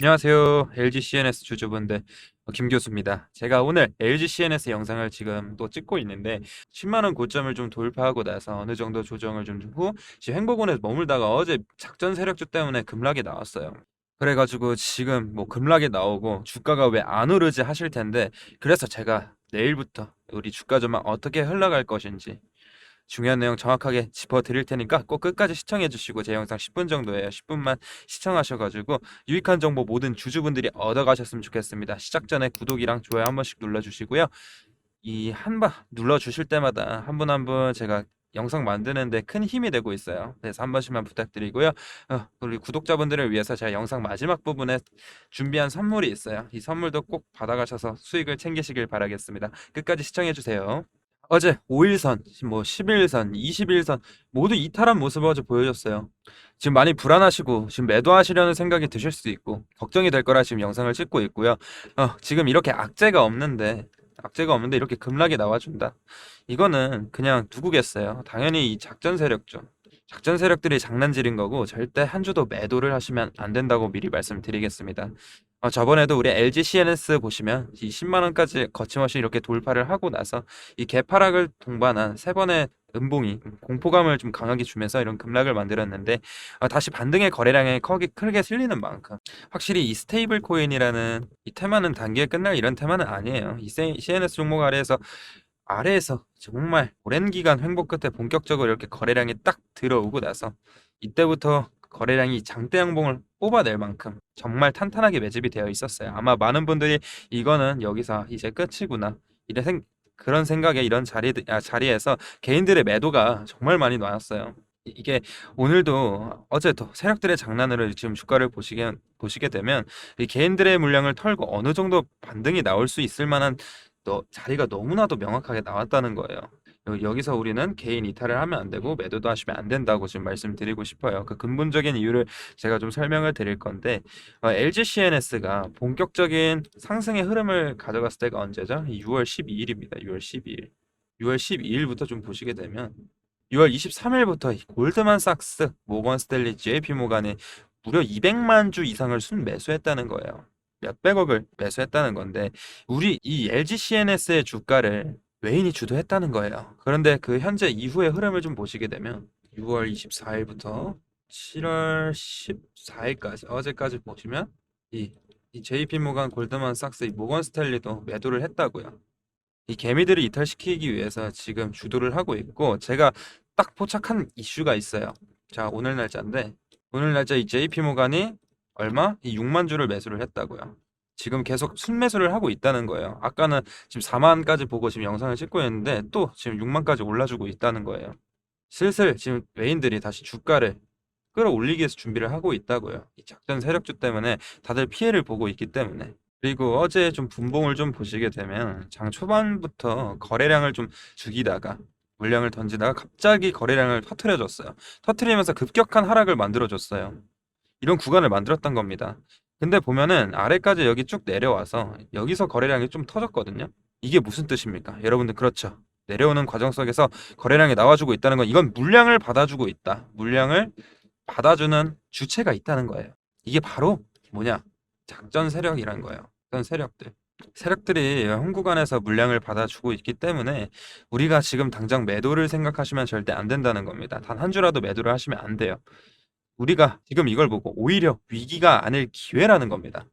안녕하세요. LG CNS 주주분들. 어, 김 교수입니다. 제가 오늘 LG CNS 영상을 지금 또 찍고 있는데 10만 원 고점을 좀 돌파하고 나서 어느 정도 조정을 좀 후 행복원에서 머물다가 어제 작전 세력주 때문에 급락이 나왔어요. 그래가지고 지금 뭐 급락이 나오고 주가가 왜 안 오르지 하실 텐데 그래서 제가 내일부터 우리 주가 전망 어떻게 흘러갈 것인지 중요한 내용 정확하게 짚어 드릴 테니까 꼭 끝까지 시청해 주시고 제 영상 10분 정도예요. 10분만 시청하셔 가지고 유익한 정보 모든 주주분들이 얻어 가셨으면 좋겠습니다. 시작 전에 구독이랑 좋아요 한 번씩 눌러 주시고요. 이 한 번 눌러 주실 때마다 한 분 한 분 제가 영상 만드는데 큰 힘이 되고 있어요. 그래서 한 번씩만 부탁드리고요. 어, 우리 구독자분들을 위해서 제가 영상 마지막 부분에 준비한 선물이 있어요. 이 선물도 꼭 받아가셔서 수익을 챙기시길 바라겠습니다. 끝까지 시청해주세요. 어제 5일선, 뭐 11선, 21선 모두 이탈한 모습을 어제 보여줬어요. 지금 많이 불안하시고 지금 매도하시려는 생각이 드실 수도 있고 걱정이 될 거라 지금 영상을 찍고 있고요. 어, 지금 이렇게 악재가 없는데 악재가 없는데 이렇게 급락이 나와준다. 이거는 그냥 누구겠어요? 당연히 이 작전 세력죠. 작전 세력들이 장난질인 거고 절대 한 주도 매도를 하시면 안 된다고 미리 말씀드리겠습니다. 어, 저번에도 우리 LG CNS 보시면 이 10만 원까지 거침없이 이렇게 돌파를 하고 나서 이 개파락을 동반한 세 번의 음봉이 공포감을 좀 강하게 주면서 이런 급락을 만들었는데 어, 다시 반등의 거래량이 크게, 크게 실리는 만큼 확실히 이 스테이블 코인이라는 이 테마는 단기에 끝날 이런 테마는 아니에요. 이 CNS 종목 아래에서 아래에서 정말 오랜 기간 횡보 끝에 본격적으로 이렇게 거래량이 딱 들어오고 나서 이때부터 거래량이 장대 양봉을 뽑아낼 만큼 정말 탄탄하게 매집이 되어 있었어요. 아마 많은 분들이 이거는 여기서 이제 끝이구나. 이런 생, 그런 생각에 이런 자리, 아, 자리에서 개인들의 매도가 정말 많이 나왔어요. 이- 이게 오늘도 어제도 세력들의 장난으로 지금 주가를 보시게, 보시게 되면 이 개인들의 물량을 털고 어느 정도 반등이 나올 수 있을 만한 너, 자리가 너무나도 명확하게 나왔다는 거예요. 여- 여기서 우리는 개인 이탈을 하면 안 되고 매도도 하시면 안 된다고 지금 말씀드리고 싶어요. 그 근본적인 이유를 제가 좀 설명을 드릴 건데 어, LG CNS가 본격적인 상승의 흐름을 가져갔을 때가 언제죠? 6월 12일입니다. 6월 12일. 6월 12일부터 좀 보시게 되면 6월 23일부터 골드만삭스, 모건 스탠리, JP 모간이 무려 200만 주 이상을 순 매수했다는 거예요. 몇백억을 매수했다는 건데 우리 이 LG CNS의 주가를 외인이 주도했다는 거예요. 그런데 그 현재 이후의 흐름을 좀 보시게 되면 6월 24일부터 7월 14일까지 어제까지 보시면 이, 이 JP 모간 골드만 삭스 이 모건 스탠리도 매도를 했다고요. 이 개미들을 이탈시키기 위해서 지금 주도를 하고 있고 제가 딱 포착한 이슈가 있어요. 자, 오늘 날짜인데 오늘 날짜 이 JP 모간이 얼마? 이 6만 주를 매수를 했다고요. 지금 계속 순매수를 하고 있다는 거예요. 아까는 지금 4만까지 보고 지금 영상을 찍고 있는데 또 지금 6만까지 올라주고 있다는 거예요. 슬슬 지금 외인들이 다시 주가를 끌어올리기 위해서 준비를 하고 있다고요. 이 작전 세력주 때문에 다들 피해를 보고 있기 때문에. 그리고 어제 좀 분봉을 좀 보시게 되면 장 초반부터 거래량을 좀 죽이다가 물량을 던지다가 갑자기 거래량을 터트려줬어요. 터트리면서 급격한 하락을 만들어줬어요. 이런 구간을 만들었던 겁니다. 근데 보면은 아래까지 여기 쭉 내려와서 여기서 거래량이 좀 터졌거든요. 이게 무슨 뜻입니까? 여러분들 그렇죠. 내려오는 과정 속에서 거래량이 나와주고 있다는 건 이건 물량을 받아주고 있다. 물량을 받아주는 주체가 있다는 거예요. 이게 바로 뭐냐? 작전 세력이란 거예요. 작전 세력들. 세력들이 현 구간에서 물량을 받아주고 있기 때문에 우리가 지금 당장 매도를 생각하시면 절대 안 된다는 겁니다. 단 한 주라도 매도를 하시면 안 돼요. 우리가 지금 이걸 보고 오히려 위기가 아닐 기회라는 겁니다.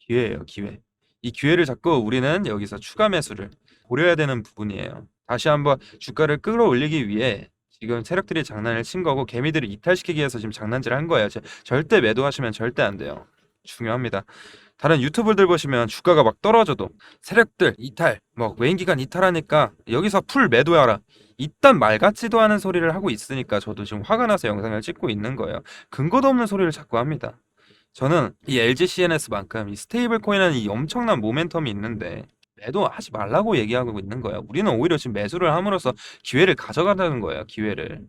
기회예요, 기회. 이 기회를 잡고 우리는 여기서 추가 매수를 고려해야 되는 부분이에요. 다시 한번 주가를 끌어올리기 위해 지금 세력들이 장난을 친 거고 개미들을 이탈시키기 위해서 지금 장난질을 한 거예요. 제- 절대 매도하시면 절대 안 돼요. 중요합니다. 다른 유튜브들 보시면 주가가 막 떨어져도 세력들 이탈, 뭐 외인 기관 이탈하니까 여기서 풀 매도하라. 이딴 말 같지도 않은 소리를 하고 있으니까 저도 지금 화가 나서 영상을 찍고 있는 거예요. 근거도 없는 소리를 자꾸 합니다. 저는 이 LG CNS만큼 이 스테이블 코인은 이 엄청난 모멘텀이 있는데 매도하지 말라고 얘기하고 있는 거예요. 우리는 오히려 지금 매수를 함으로써 기회를 가져가자는 거예요. 기회를.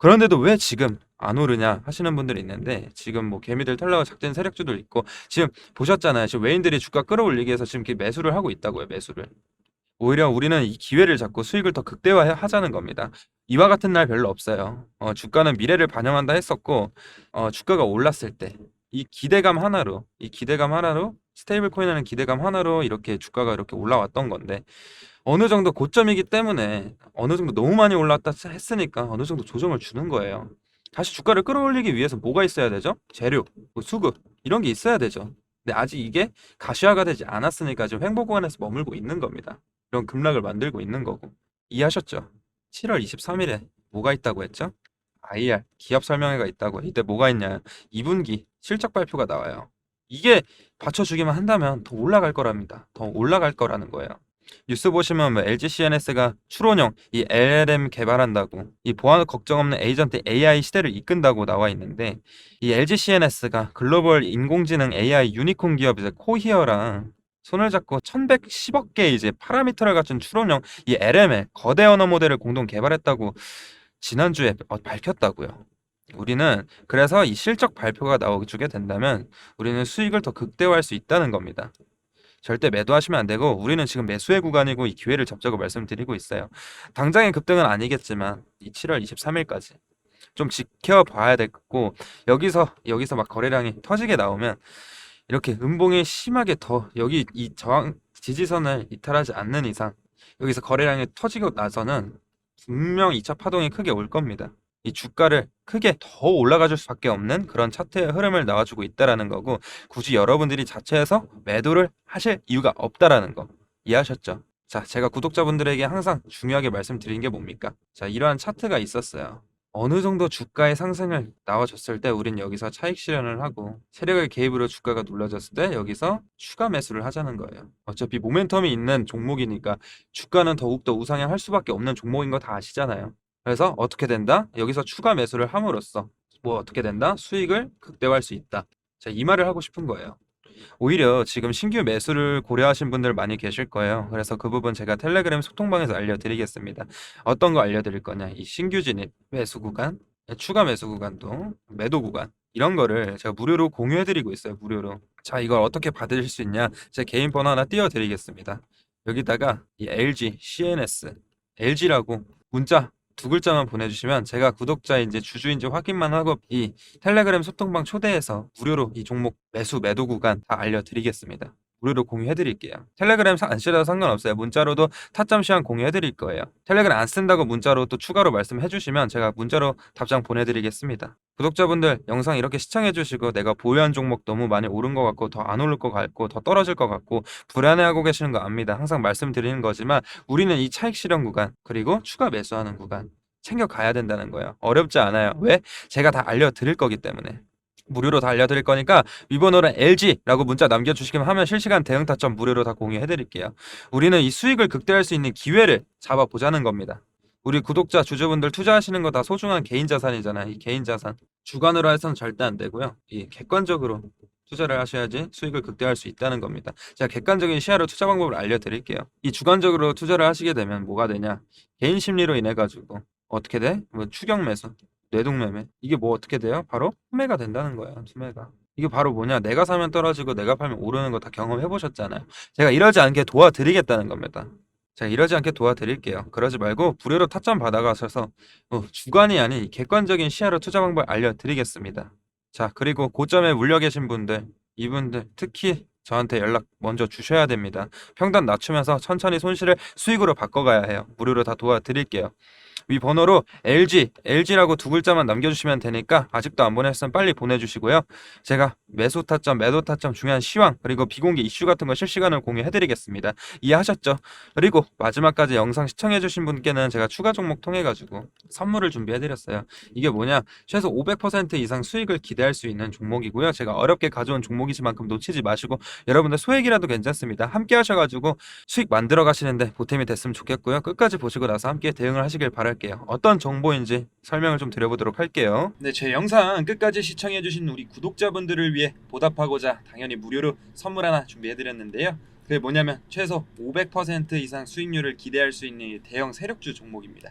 그런데도 왜 지금 안 오르냐 하시는 분들이 있는데 지금 뭐 개미들 털라고 작전 세력주도 있고 지금 보셨잖아요. 지금 외인들이 주가 끌어올리기 위해서 지금 매수를 하고 있다고요. 매수를. 오히려 우리는 이 기회를 잡고 수익을 더 극대화하자는 겁니다. 이와 같은 날 별로 없어요. 어, 주가는 미래를 반영한다 했었고 어, 주가가 올랐을 때 이 기대감 하나로 이 기대감 하나로 스테이블 코인하는 기대감 하나로 이렇게 주가가 이렇게 올라왔던 건데 어느 정도 고점이기 때문에 어느 정도 너무 많이 올랐다 했으니까 어느 정도 조정을 주는 거예요. 다시 주가를 끌어올리기 위해서 뭐가 있어야 되죠? 재료, 뭐 수급 이런 게 있어야 되죠. 근데 아직 이게 가시화가 되지 않았으니까 지금 횡보 구간에서 머물고 있는 겁니다. 이런 급락을 만들고 있는 거고 이해하셨죠? 7월 23일에 뭐가 있다고 했죠? IR 기업 설명회가 있다고 이때 뭐가 있냐 2분기 실적 발표가 나와요 이게 받쳐주기만 한다면 더 올라갈 거랍니다 더 올라갈 거라는 거예요 뉴스 보시면 뭐 LG CNS가 추론형 이 LLM 개발한다고 이 보안 걱정 없는 에이전트 AI 시대를 이끈다고 나와 있는데 이 LG CNS가 글로벌 인공지능 AI 유니콘 기업 이제 코히어랑 손을 잡고 1110억 개 이제 파라미터를 갖춘 추론형 이 LML 거대 언어 모델을 공동 개발했다고 지난주에 어, 밝혔다고요. 우리는 그래서 이 실적 발표가 나오게 된다면 우리는 수익을 더 극대화할 수 있다는 겁니다. 절대 매도하시면 안 되고 우리는 지금 매수의 구간이고 이 기회를 잡자고 말씀드리고 있어요. 당장의 급등은 아니겠지만 이 7월 23일까지 좀 지켜봐야 되고 여기서 여기서 막 거래량이 터지게 나오면 이렇게 음봉이 심하게 더 여기 이 저항 지지선을 이탈하지 않는 이상 여기서 거래량이 터지고 나서는 분명 2차 파동이 크게 올 겁니다. 이 주가를 크게 더 올라가 줄 수밖에 없는 그런 차트의 흐름을 나와주고 있다라는 거고 굳이 여러분들이 자체에서 매도를 하실 이유가 없다라는 거 이해하셨죠? 자, 제가 구독자분들에게 항상 중요하게 말씀드린 게 뭡니까? 자, 이러한 차트가 있었어요. 어느 정도 주가의 상승을 나와줬을 때 우린 여기서 차익 실현을 하고 세력의 개입으로 주가가 눌러졌을 때 여기서 추가 매수를 하자는 거예요. 어차피 모멘텀이 있는 종목이니까 주가는 더욱더 우상향할 수밖에 없는 종목인 거 다 아시잖아요. 그래서 어떻게 된다? 여기서 추가 매수를 함으로써 뭐 어떻게 된다? 수익을 극대화할 수 있다. 자, 이 말을 하고 싶은 거예요. 오히려 지금 신규 매수를 고려하신 분들 많이 계실 거예요. 그래서 그 부분 제가 텔레그램 소통방에서 알려드리겠습니다. 어떤 거 알려드릴 거냐? 이 신규 진입 매수 구간, 추가 매수 구간도 매도 구간 이런 거를 제가 무료로 공유해드리고 있어요. 무료로. 자, 이걸 어떻게 받으실 수 있냐? 제 개인 번호 하나 띄워드리겠습니다. 여기다가 이 LG, CNS, LG라고 문자 두 글자만 보내주시면 제가 구독자인지 주주인지 확인만 하고 이 텔레그램 소통방 초대해서 무료로 이 종목 매수 매도 구간 다 알려드리겠습니다. 무료로 공유해드릴게요. 텔레그램 안 쓰셔도 상관없어요. 문자로도 타점 시간 공유해드릴 거예요. 텔레그램 안 쓴다고 문자로 또 추가로 말씀해주시면 제가 문자로 답장 보내드리겠습니다. 구독자분들 영상 이렇게 시청해주시고 내가 보유한 종목 너무 많이 오른 것 같고 더 안 오를 것 같고 더 떨어질 것 같고 불안해하고 계시는 거 압니다. 항상 말씀드리는 거지만 우리는 이 차익 실현 구간 그리고 추가 매수하는 구간 챙겨가야 된다는 거예요. 어렵지 않아요. 왜? 제가 다 알려드릴 거기 때문에. 무료로 다 알려드릴 거니까 위번호는 LG라고 문자 남겨주시기만 하면 실시간 대응 타점 무료로 다 공유해드릴게요. 우리는 이 수익을 극대화할 수 있는 기회를 잡아보자는 겁니다. 우리 구독자 주주분들 투자하시는 거 다 소중한 개인 자산이잖아요. 이 개인 자산 주관으로 해서는 절대 안 되고요. 이 객관적으로 투자를 하셔야지 수익을 극대화할 수 있다는 겁니다. 제가 객관적인 시야로 투자 방법을 알려드릴게요. 이 주관적으로 투자를 하시게 되면 뭐가 되냐? 개인 심리로 인해 가지고 어떻게 돼? 뭐 추격 매수, 뇌동매매 이게 뭐 어떻게 돼요? 바로 투매가 된다는 거예요. 투매가. 이게 바로 뭐냐? 내가 사면 떨어지고 내가 팔면 오르는 거 다 경험해 보셨잖아요. 제가 이러지 않게 도와드리겠다는 겁니다. 제가 이러지 않게 도와드릴게요. 그러지 말고 무료로 타점 받아가셔서 어, 주관이 아닌 이 객관적인 시야로 투자 방법 알려드리겠습니다. 자, 그리고 고점에 물려 계신 분들, 이분들 특히 저한테 연락 먼저 주셔야 됩니다. 평단 낮추면서 천천히 손실을 수익으로 바꿔가야 해요. 무료로 다 도와드릴게요. 위 번호로 LG, LG라고 두 글자만 남겨주시면 되니까 아직도 안 보냈으면 빨리 보내주시고요. 제가 매수 타점, 매도 타점 중요한 시황 그리고 비공개 이슈 같은 거 실시간으로 공유해드리겠습니다. 이해하셨죠? 그리고 마지막까지 영상 시청해주신 분께는 제가 추가 종목 통해가지고 선물을 준비해드렸어요. 이게 뭐냐? 최소 500% 이상 수익을 기대할 수 있는 종목이고요. 제가 어렵게 가져온 종목이지만큼 놓치지 마시고 여러분들 소액이라도 괜찮습니다. 함께 하셔가지고 수익 만들어 가시는데 보탬이 됐으면 좋겠고요. 끝까지 보시고 나서 함께 대응을 하시길 바랄게요. 어떤 정보인지 설명을 좀 드려보도록 할게요. 네, 제 영상 끝까지 시청해주신 우리 구독자분들을 위해 보답하고자 당연히 무료로 선물 하나 준비해드렸는데요. 그게 뭐냐면 최소 500% 이상 수익률을 기대할 수 있는 이 대형 세력주 종목입니다.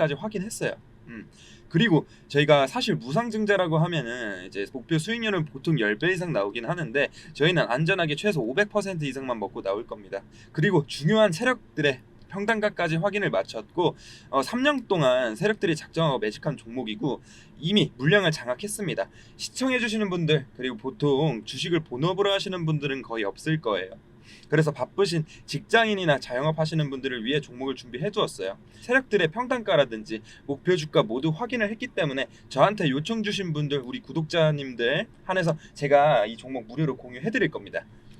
까지 확인했어요. 음. 그리고 저희가 사실 무상증자라고 하면은 이제 목표 수익률은 보통 10배 이상 나오긴 하는데 저희는 안전하게 최소 500% 이상만 먹고 나올 겁니다. 그리고 중요한 세력들의 평단가까지 확인을 마쳤고 어, 3년 동안 세력들이 작정하고 매집한 종목이고 이미 물량을 장악했습니다. 시청해주시는 분들 그리고 보통 주식을 본업으로 하시는 분들은 거의 없을 거예요. 그래서 바쁘신 직장인이나 자영업 하시는 분들을 위해 종목을 준비해 두었어요. 세력들의 평단가라든지 목표 주가 모두 확인을 했기 때문에 저한테 요청 주신 분들 우리 구독자님들 한해서 제가 이 종목 무료로 공유해 드릴 겁니다.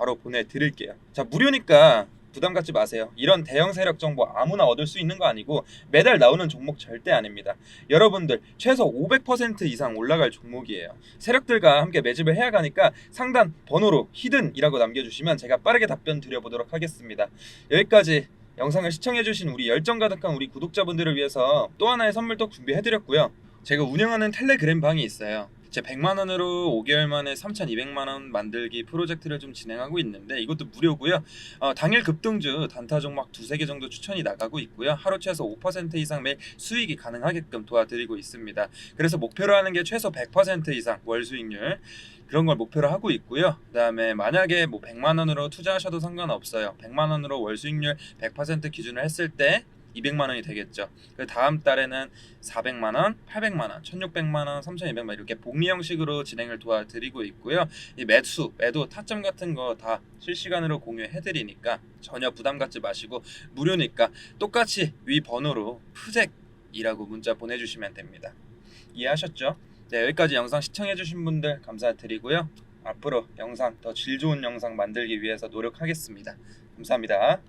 바로 보내드릴게요. 자 무료니까 부담 갖지 마세요. 이런 대형 세력 정보 아무나 얻을 수 있는 거 아니고 매달 나오는 종목 절대 아닙니다. 여러분들 최소 500% 이상 올라갈 종목이에요. 세력들과 함께 매집을 해야 가니까 상단 번호로 히든이라고 남겨주시면 제가 빠르게 답변 드려보도록 하겠습니다. 여기까지 영상을 시청해주신 우리 열정 가득한 우리 구독자분들을 위해서 또 하나의 선물 또 준비해드렸고요. 제가 운영하는 텔레그램 방이 있어요. 제 100만 원으로 5개월 만에 3,200만 원 만들기 프로젝트를 좀 진행하고 있는데 이것도 무료고요. 어, 당일 급등주 단타 종목 두세 개 정도 추천이 나가고 있고요. 하루 최소 5% 이상 매일 수익이 가능하게끔 도와드리고 있습니다. 그래서 목표로 하는 게 최소 100% 이상 월 수익률 그런 걸 목표로 하고 있고요. 그다음에 만약에 뭐 100만 원으로 투자하셔도 상관없어요. 100만 원으로 월 수익률 100% 기준을 했을 때 200만 원이 되겠죠. 그 다음 달에는 400만 원, 800만 원, 1,600만 원, 3,200만 원 이렇게 복리 형식으로 진행을 도와드리고 있고요. 이 매수, 매도, 타점 같은 거 다 실시간으로 공유해 드리니까 전혀 부담 갖지 마시고 무료니까 똑같이 위 번호로 푸잭이라고 문자 보내 주시면 됩니다. 이해하셨죠? 네 여기까지 영상 시청해 주신 분들 감사드리고요. 앞으로 영상 더 질 좋은 영상 만들기 위해서 노력하겠습니다. 감사합니다.